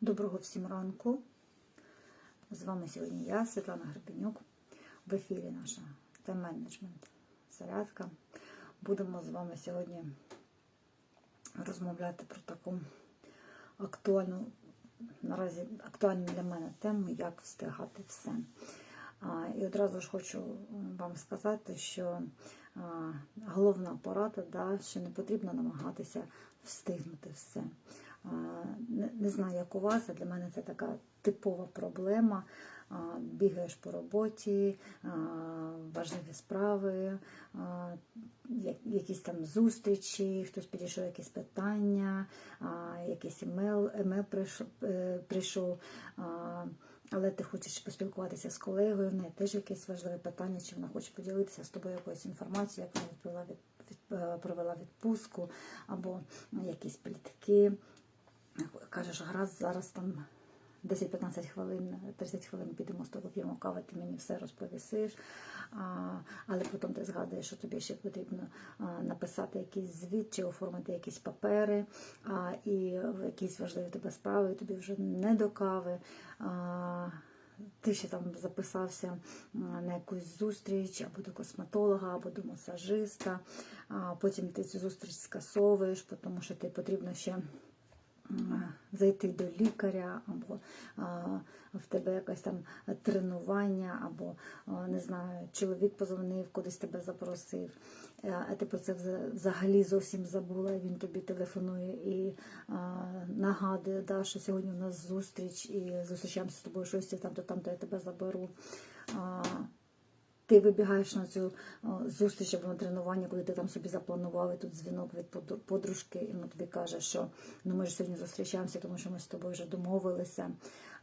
Доброго всім ранку. З вами сьогодні я, Світлана Гребенюк. В ефірі наша тайм-менеджмент зарядка. Будемо з вами сьогодні розмовляти про таку актуальну, наразі актуальну для мене тему, як встигати все. І одразу ж хочу вам сказати, що головна порада, да, що не потрібно намагатися встигнути все. Не, знаю, як у вас, а для мене це така типова проблема. Бігаєш по роботі, важливі справи, якісь там зустрічі, хтось підійшов якісь питання, якийсь емейл, емейл прийшов, е, але ти хочеш поспілкуватися з колегою, в неї теж якесь важливе питання, чи вона хоче поділитися з тобою якоюсь інформацією, як вона е, провела відпустку, або якісь плітки. Кажеш, гаразд, зараз там 10-15 хвилин, 30 хвилин підемо з тобою п'ємо кави, ти мені все розповісиш. А, але потім ти згадуєш, що тобі ще потрібно а, написати якийсь звіт чи оформити якісь папери, а, і якісь важливі тебе справи, тобі вже не до кави. А, ти ще там записався на якусь зустріч або до косметолога, або до масажиста. А потім ти цю зустріч скасовуєш, тому що ти потрібно ще зайти до лікаря, або в тебе якесь там тренування, або не знаю, чоловік позвонив, кудись тебе запросив. Е, А ти про це взагалі зовсім забула. Він тобі телефонує і нагадує, да, що сьогодні у нас зустріч, і зустрічаємося з тобою щось там, то там, то я тебе заберу. Ти вибігаєш на цю зустріч або на тренування, коли ти там собі запланував, і тут дзвінок від подружки, і вона тобі каже, що ну ми ж сьогодні зустрічаємося, тому що ми з тобою вже домовилися,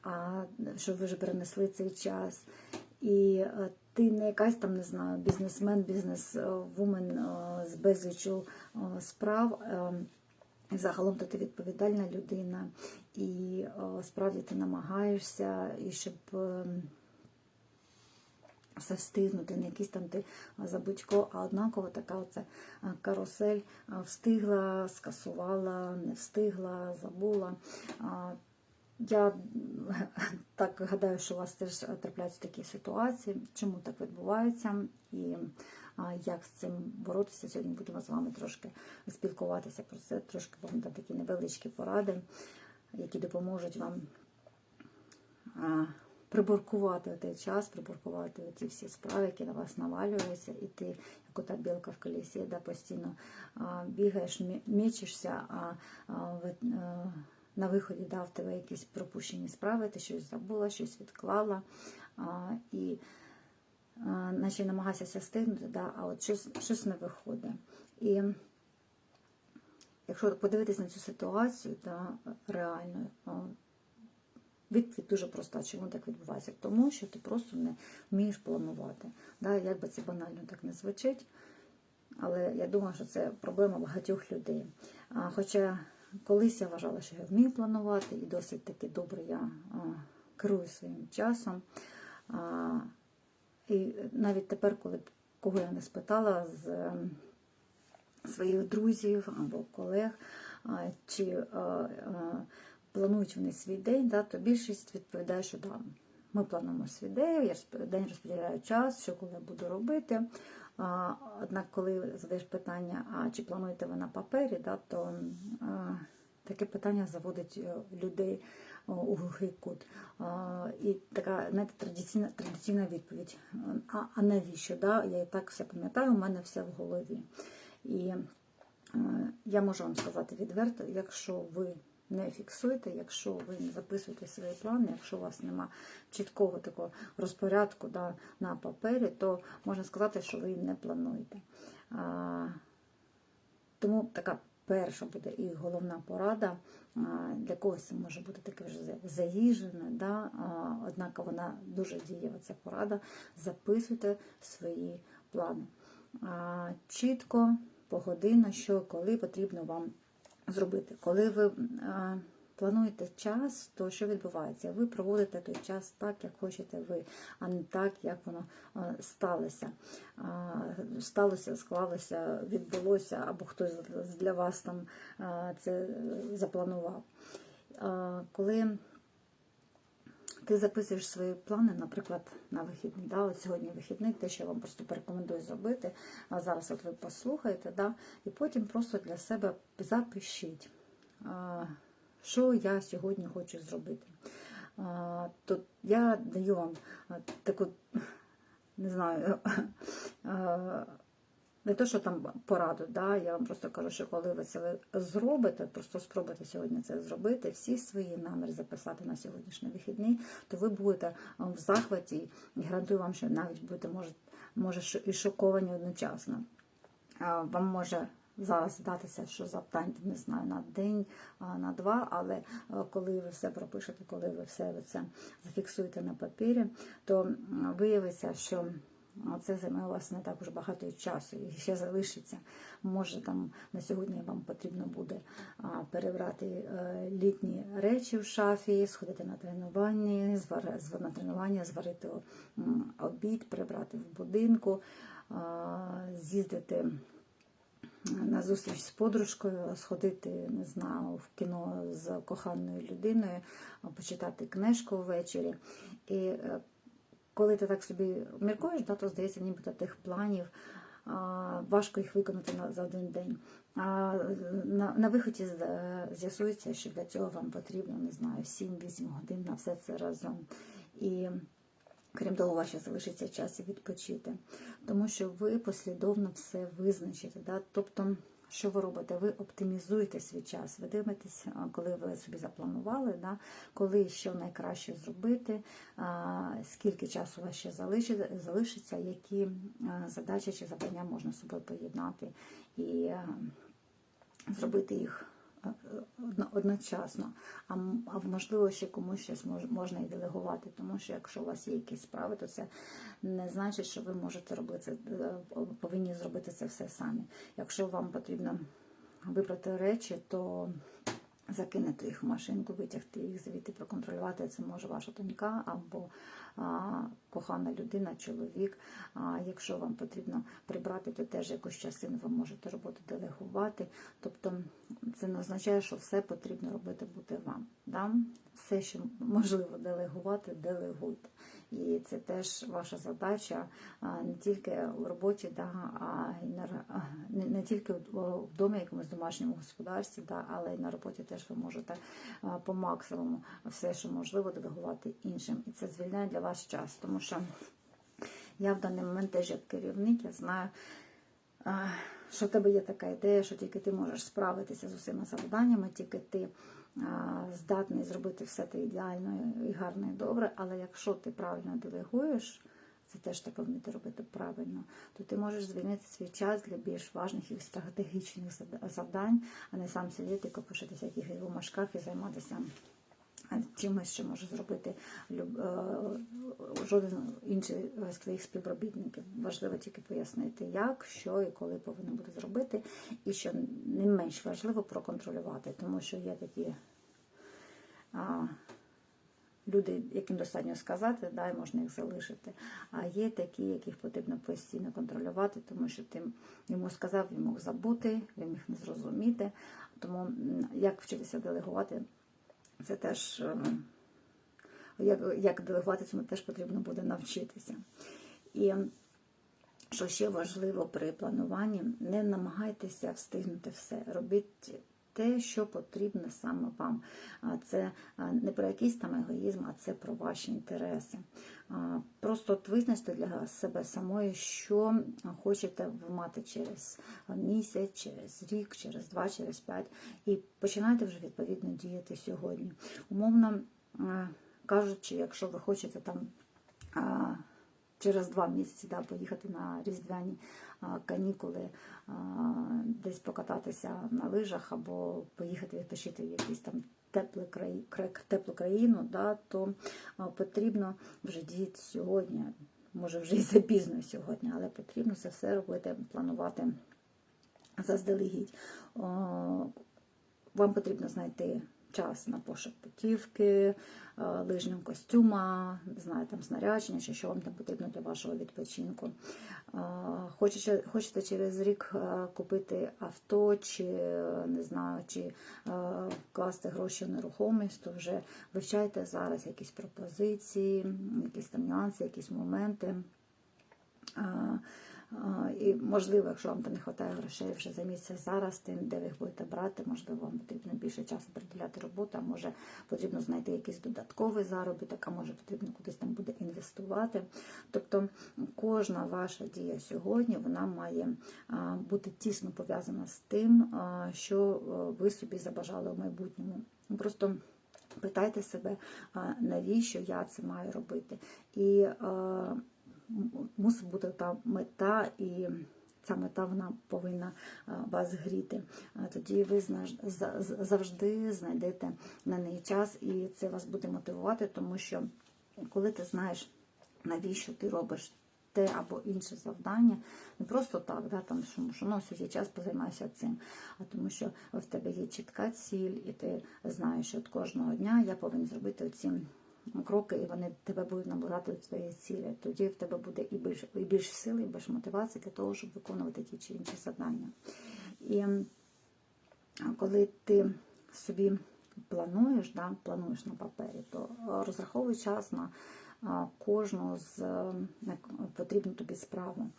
а що ви вже перенесли цей час. І е, ти не якась там, не знаю, бізнесмен, бізнес-вумен з безлічу справ. е, Загалом то ти відповідальна людина, і справді ти намагаєшся, і щоб е, все встигнути, не якийсь там ти забудько, а однаково така оця а, карусель встигла, скасувала, не встигла, забула. Я так гадаю, що у вас теж трапляються такі ситуації, чому так відбувається і як з цим боротися. Сьогодні будемо з вами трошки спілкуватися про це, трошки вам дати такі невеличкі поради, які допоможуть вам приборкувати той час, приборкувати ті всі справи, які на вас навалюються, і ти, як ота білка в колесі, да, постійно бігаєш, мічишся, а, на виході да, в тебе якісь пропущені справи, ти щось забула, щось відклала. І наче намагайся стигнути, да, а от щось, щось не виходить. І якщо подивитись на цю ситуацію, да, реально, Відповідь дуже проста. Чому так відбувається? Тому що ти просто не вмієш планувати. Да, як би це банально так не звучить, але я думаю, що це проблема багатьох людей. А, Хоча колись я вважала, що я вмію планувати, і досить таки добре я а, керую своїм часом. А, І навіть тепер, коли кого я не спитала з ем, своїх друзів або колег, а, чи а, а, планують вони свій день, да, то більшість відповідає, що да, ми плануємо свій день, я день розподіляю час, що коли я буду робити. А, Однак, коли задаєш питання, а чи плануєте ви на папері, да, то а, таке питання заводить е, людей у глухий кут. А, І така знаєте, традиційна, традиційна відповідь. А, а навіщо? Да? Я і так все пам'ятаю, у мене все в голові. І Е, Я можу вам сказати відверто, якщо ви не фіксуєте, якщо ви не записуєте свої плани, якщо у вас нема чіткого такого розпорядку да, на папері, то можна сказати, що ви не плануєте. А, Тому така перша буде і головна порада. Для когось це може бути таке вже за- заїжджене, да? однак вона дуже дієва ця порада. Записуйте свої плани. Чітко, погодинно, що коли потрібно вам зробити. Коли ви плануєте час, то що відбувається? Ви проводите той час так, як хочете ви, а не так, як воно сталося. Сталося, склалося, відбулося, або хтось для вас там це запланував. коли ти записуєш свої плани, наприклад, на вихідний. Да? От сьогодні вихідний, те, що я вам просто порекомендую зробити. А зараз от ви послухаєте, да? і потім просто для себе запишіть, що я сьогодні хочу зробити. То я даю вам таку, не знаю, не то, що там пораду, да, я вам просто кажу, що коли ви це зробите, просто спробуйте сьогодні це зробити, всі свої наміри записати на сьогоднішній вихідний, то ви будете в захваті і гарантую вам, що навіть будете може, може і шоковані одночасно. Вам може зараз здатися, що завдань, не знаю, на день, на два, але коли ви все пропишете, коли ви все це зафіксуєте на папірі, то виявиться, що а Це займе у вас не так уж багато часу і ще залишиться. Може там на сьогодні вам потрібно буде перебрати е, літні речі в шафі, сходити на тренування, на тренування, зварити обід, прибрати в будинку, з'їздити на зустріч з подружкою, сходити, не знаю, в кіно з коханою людиною, почитати книжку ввечері. І е, коли ти так собі міркуєш, да, то здається, нібито тих планів важко їх виконати на, за один день. А на, на виході е, з'ясується, що для цього вам потрібно, не знаю, 7-8 годин на все це разом. І крім того, у вас ще залишиться час і відпочити. Тому що ви послідовно все визначите. Да? Тобто, що ви робите? Ви оптимізуєте свій час, ви дивитесь, коли ви собі запланували, да? коли що найкраще зробити, скільки часу у вас ще залишиться, які задачі чи завдання можна з собою поєднати і зробити їх одночасно. А, можливо, ще комусь щось мож- можна і делегувати, тому що якщо у вас є якісь справи, то це не значить, що ви можете робити це, е, повинні зробити це все самі. Якщо вам потрібно вибрати речі, то закинути їх в машинку, витягти їх звідти, проконтролювати. Це може ваша донька або а, кохана людина, чоловік. А якщо вам потрібно прибрати, то теж якусь частину ви можете роботу делегувати. Тобто це не означає, що все потрібно робити бути вам. Да? Все, що можливо делегувати, делегуйте. І це теж ваша задача не тільки в роботі, да, а не, тільки вдома, якомусь домашньому господарстві, да, але й на роботі теж ви можете по максимуму все, що можливо, делегувати іншим. І це звільняє для вас час, тому що я в даний момент теж як керівник, я знаю, що в тебе є така ідея, що тільки ти можеш справитися з усіма завданнями, тільки ти здатний зробити все те ідеально і гарно і добре. Але якщо ти правильно делегуєш, це теж треба вміти робити правильно, то ти можеш звільнити свій час для більш важних і стратегічних завдань, а не сам сидіти, копошитися в якихось бумажках і займатися чимось, що може зробити е, жоден інший з твоїх співробітників. Важливо тільки пояснити, як, що і коли повинно бути зробити, і що не менш важливо проконтролювати, тому що є такі а, люди, яким достатньо сказати, да, і можна їх залишити. А є такі, яких потрібно постійно контролювати, тому що ти йому сказав, він мог забути, він міг не зрозуміти. Тому як вчитися делегувати, це теж. е, Як, як делегувати, цьому теж потрібно буде навчитися. І що ще важливо при плануванні, не намагайтеся встигнути все. Робіть те, що потрібно саме вам. Це не про якийсь там егоїзм, а це про ваші інтереси. Просто от визначте для себе самої, що хочете мати через місяць, через рік, через два, через п'ять, і починайте вже відповідно діяти сьогодні. Умовно кажучи, якщо ви хочете там. Через два місяці да, поїхати на різдвяні канікули, десь покататися на лижах або поїхати відпочити в якийсь там теплий край, кра- теплу країну, да, то потрібно вже діяти сьогодні. Може, вже і запізно сьогодні, але потрібно це все робити, планувати заздалегідь. Вам потрібно знайти час на пошук путівки, е, лижнього костюма, не знаю, там снарядження, чи що вам там потрібно для вашого відпочинку. Е, Хочете, через рік е, купити авто, чи не знаю, чи вкласти гроші в нерухомість, то вже вивчайте зараз якісь пропозиції, якісь там нюанси, якісь моменти. І можливо, якщо вам не вистачає грошей, вже займіться зараз тим, де ви їх будете брати. Можливо, вам потрібно більше часу приділяти роботу, а може потрібно знайти якийсь додатковий заробіток, а може потрібно кудись там буде інвестувати. Тобто кожна ваша дія сьогодні вона має бути тісно пов'язана з тим, що ви собі забажали у майбутньому. Просто питайте себе, навіщо я це маю робити. І мусить бути та мета, і ця мета вона повинна вас гріти. Тоді ви завжди знайдете на неї час, і це вас буде мотивувати, тому що коли ти знаєш, навіщо ти робиш. Те або інше завдання, не просто так, да, там, що, що ну, сьогодні час позаймаюся цим, а тому що в тебе є чітка ціль, і ти знаєш, що от кожного дня я повинен зробити ці кроки, і вони тебе будуть наближати до твоєї цілі. Тоді в тебе буде і більш, і більш сили, і більш мотивації для того, щоб виконувати ті чи інші завдання. І коли ти собі плануєш, да, плануєш на папері, то розраховуй час на кожну з потрібну тобі справу.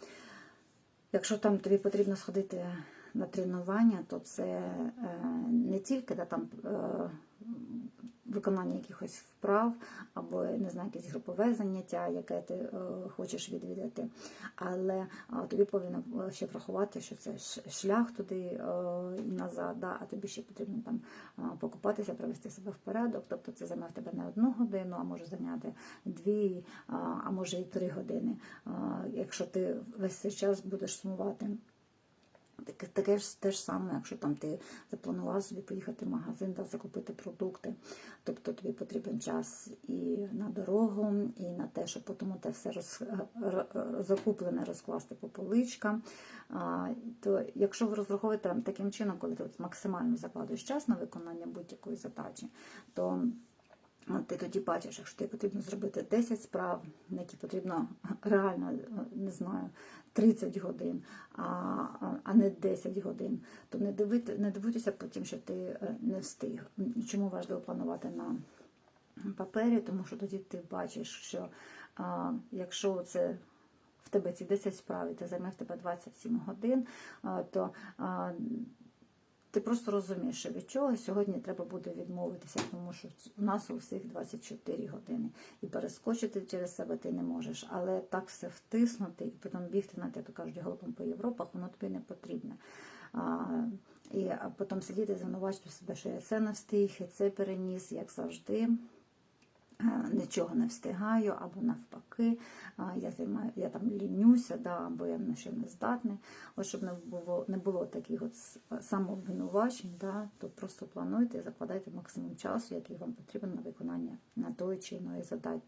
Якщо там тобі потрібно сходити на тренування, то це е, не тільки да, там, е, виконання якихось вправ або не знаю, якесь групове заняття, яке ти е, хочеш відвідати, але е, тобі повинно е, ще врахувати, що це шлях туди і назад, а тобі ще потрібно там покупатися, привести себе в порядок. Тобто це займе в тебе не одну годину, а може зайняти дві, а, може і три години, якщо ти весь цей час будеш сумувати. Таке, ж те ж саме, якщо там ти запланував собі поїхати в магазин та закупити продукти. Тобто тобі потрібен час і на дорогу, і на те, щоб потім те все роз, р- закуплене розкласти по поличкам. А, то якщо ви розраховуєте таким чином, коли ти максимально закладуєш час на виконання будь-якої задачі, то От Ти тоді бачиш, якщо тобі потрібно зробити 10 справ, на які потрібно реально, не знаю, 30 годин, а, а не 10 годин, то не дивити, не дивуйтеся потім, що ти е, не встиг. Чому важливо планувати на папері? Тому що тоді ти бачиш, що а, якщо це в тебе ці 10 справ, і ти займе в тебе 27 годин, то ти просто розумієш, від чого сьогодні треба буде відмовитися, тому що у нас у всіх 24 години. І перескочити через себе ти не можеш. Але так все втиснути і потім бігти на то кажуть, голубом по Європах, воно тобі не потрібне. А, і а потім сидіти, звинувачити себе, що я це не встиг, і це переніс, як завжди. Е, Нічого не встигаю, або навпаки, я займаю, я там лінюся, да, або я на що не здатний. От щоб не було, не було таких от самообвинувачень, да, то просто плануйте і закладайте максимум часу, який вам потрібен на виконання на тої чи іної задачі,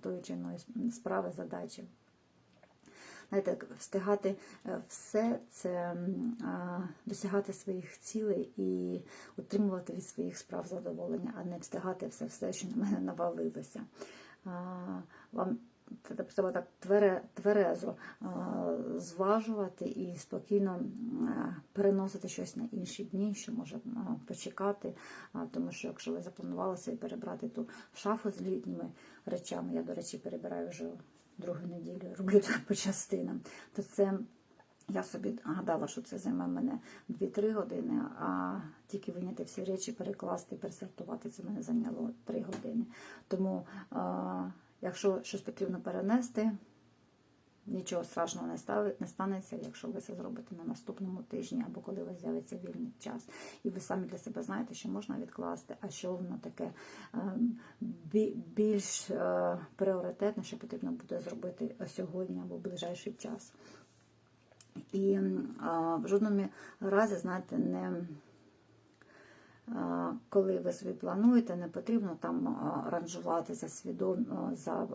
тої чи іної справи задачі. Знаєте, встигати е, все це досягати своїх цілей і отримувати від своїх справ задоволення, а не встигати все, все що на мене навалилося. Вам треба так тверезо зважувати і спокійно переносити щось на інші дні, що може почекати. Тому що якщо ви запланували собі перебрати ту шафу з літніми речами, я, до речі, перебираю вже другу неділю, роблю це по частинам, то це я собі гадала, що це займе мене 2-3 години, а тільки виняти всі речі, перекласти, пересортувати, це мене зайняло 3 години. Тому, е якщо щось потрібно перенести, нічого страшного не, стави- не станеться, якщо ви це зробите на наступному тижні або коли у вас з'явиться вільний час. І ви самі для себе знаєте, що можна відкласти, а що воно таке ем, більш е, пріоритетне, що потрібно буде зробити сьогодні або в ближайший час. І в жодному разі, знаєте, не коли ви собі плануєте, не потрібно там а, ранжувати за свідомо за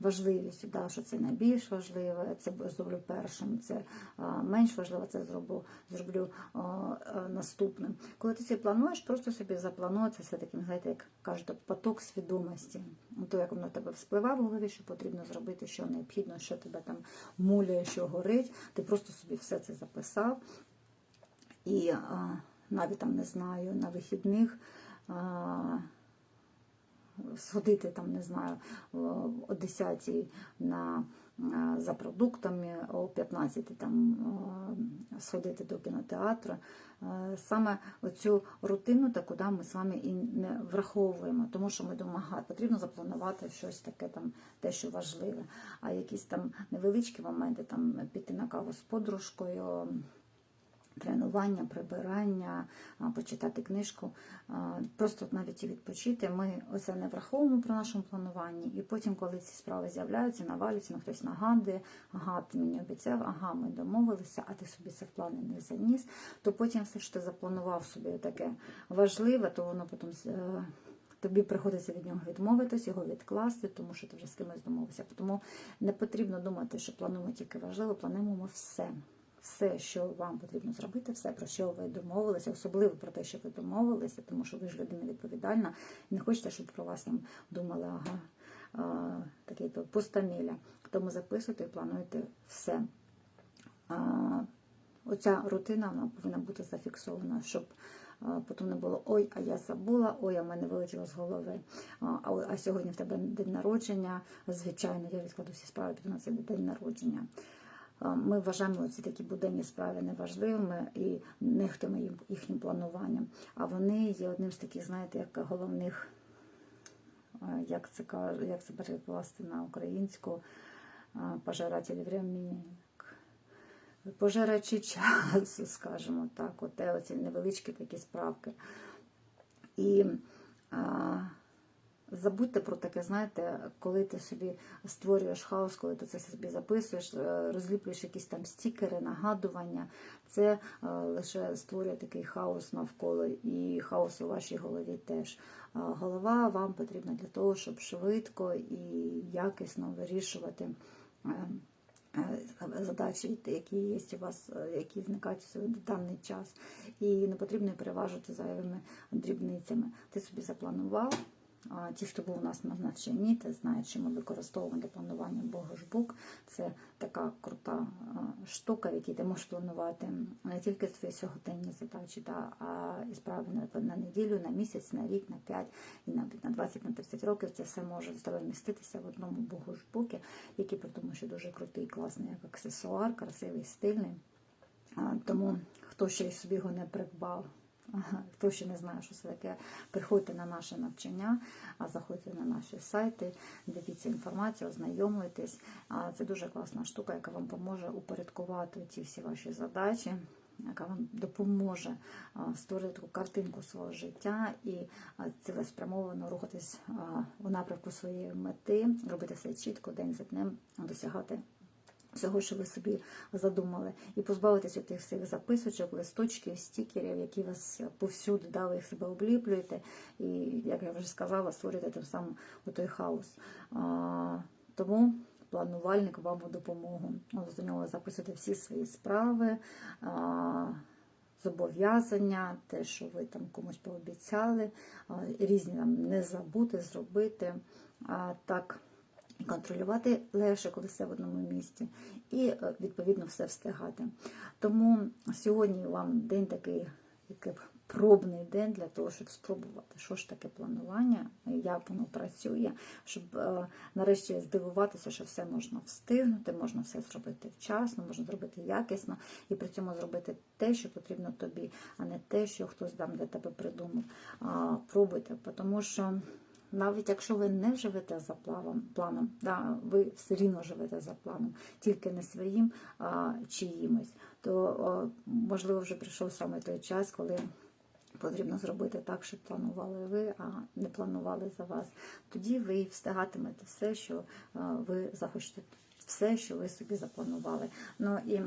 важливістю, да, що це найбільш важливе, це зроблю першим, це менш важливе, це зроблю, зроблю наступним. Коли ти це плануєш, просто собі запланувати все таким, знаєте, як кажуть, поток свідомості. Ну, То, як воно в тебе вспливає в голові, що потрібно зробити, що необхідно, що тебе там муляє, що горить. Ти просто собі все це записав. І навіть там не знаю, на вихідних сходити там, не знаю, о- о 10 на, за продуктами, о 15 там сходити до кінотеатру. Е, Саме оцю рутину, таку да, ми з вами і не враховуємо, тому що ми думаємо, ага, потрібно запланувати щось таке, там, те, що важливе. А якісь там невеличкі моменти, там піти на каву з подружкою, тренування, прибирання, почитати книжку, просто навіть і відпочити. Ми оце не враховуємо при нашому плануванні. І потім, коли ці справи з'являються, навалюються, ну, хтось нагадує, ага, ти мені обіцяв, ага, ми домовилися, а ти собі це в плани не заніс, то потім все ж ти запланував собі таке важливе, то воно потім. е, Тобі приходиться від нього відмовитись, його відкласти, тому що ти вже з кимось домовився. Тому не потрібно думати, що плануємо тільки важливе, плануємо все все, що вам потрібно зробити, все, про що ви домовилися, особливо про те, що ви домовилися, тому що ви ж людина відповідальна і не хочете, щоб про вас там думали, ага, а, такий то пустоміля. Тому записуйте і плануйте все. А, оця рутина вона повинна бути зафіксована, щоб потім не було ой, а я забула, ой, а в мене вилетіло з голови. А, а, сьогодні в тебе день народження. Звичайно, я відкладу всі справи, піду на цей день народження. Ми вважаємо ці такі буденні справи неважливими і нехтуємо їм їхнім плануванням. А вони є одним з таких, знаєте, як головних, як це як це перекласти на українську, а, пожирателі времени. Пожирачі часу, скажімо так, оте оці невеличкі такі справки. І а, забудьте про таке, знаєте, коли ти собі створюєш хаос, коли ти це собі записуєш, е, розліплюєш якісь там стікери, нагадування, це е, лише створює такий хаос навколо і хаос у вашій голові теж. Голова вам потрібна для того, щоб швидко і якісно вирішувати. е, е, Задачі, які є у вас, е, які зникають в даний час, і не потрібно переважити зайвими дрібницями. Ти собі запланував. Ті, хто був у нас на навчанні, те знають, що ми використовуємо для планування Богошбук. Це така крута штука, в якій ти можеш планувати не тільки свої сьогоденні задачі, та, а і справи на, на неділю, на місяць, на рік, на 5, і навіть на 20, на 30 років. Це все може з тобою міститися в одному Богошбукі, який при тому, що дуже крутий, класний, як аксесуар, красивий, стильний. Тому хто ще й собі його не придбав, хто ще не знає, що це таке, приходьте на наше навчання, а заходьте на наші сайти, дивіться інформацію, ознайомлюйтесь. Це дуже класна штука, яка вам допоможе упорядкувати ті всі ваші задачі. Яка вам допоможе створити таку картинку свого життя і цілеспрямовано рухатись у напрямку своєї мети, робити все чітко, день за днем, досягати всього, що ви собі задумали, і позбавитися тих всіх записочок, листочків, стікерів, які вас повсюди да, ви їх себе обліплюєте, і, як я вже сказала, створюєте тим самим той хаос. А, тому планувальник вам у допомогу. До нього записуйте всі свої справи. А, Зобов'язання, те, що ви там комусь пообіцяли, різні там не забути, зробити. А, так, контролювати легше, коли все в одному місці, і е, відповідно все встигати. Тому сьогодні вам день такий, який пробний день для того, щоб спробувати, що ж таке планування, як воно працює, щоб е, нарешті здивуватися, що все можна встигнути, можна все зробити вчасно, можна зробити якісно і при цьому зробити те, що потрібно тобі, а не те, що хтось там для тебе придумав. Пробуйте, тому що навіть якщо ви не живете за планом, планом да, ви все рівно живете за планом, тільки не своїм, а чиїмось, то можливо вже прийшов саме той час, коли потрібно зробити так, щоб планували ви, а не планували за вас. Тоді ви встигатимете все, що ви захочете, все, що ви собі запланували. Ну і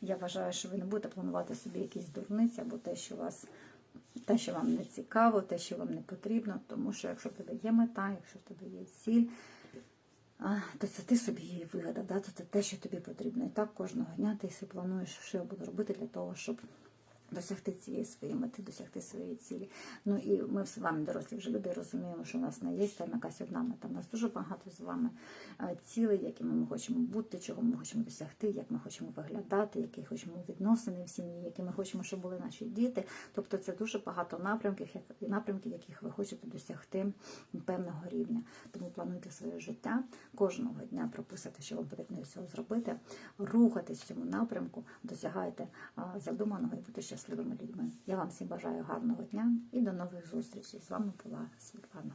я вважаю, що ви не будете планувати собі якісь дурниці або те, що вас те, що вам не цікаво, те, що вам не потрібно, тому що якщо в тебе є мета, якщо в тебе є ціль, то це ти собі її вигадав, да? то це те, що тобі потрібно. І так кожного дня ти плануєш, що я буду робити для того, щоб досягти цієї своєї мети, досягти своєї цілі. Ну і ми з вами, дорослі вже люди, розуміємо, що у нас не є там якась одна мета. У нас дуже багато з вами е, цілей, якими ми хочемо бути, чого ми хочемо досягти, як ми хочемо виглядати, які хочемо відносини в сім'ї, які ми хочемо, щоб були наші діти. Тобто це дуже багато напрямків, як- напрямків, яких ви хочете досягти певного рівня. Тому плануйте своє життя кожного дня прописати, що вам потрібно цього зробити, рухатись в цьому напрямку, досягайте задуманого і бути щасливими людьми. Я вам всім бажаю гарного дня і до нових зустрічей. З вами була Світлана.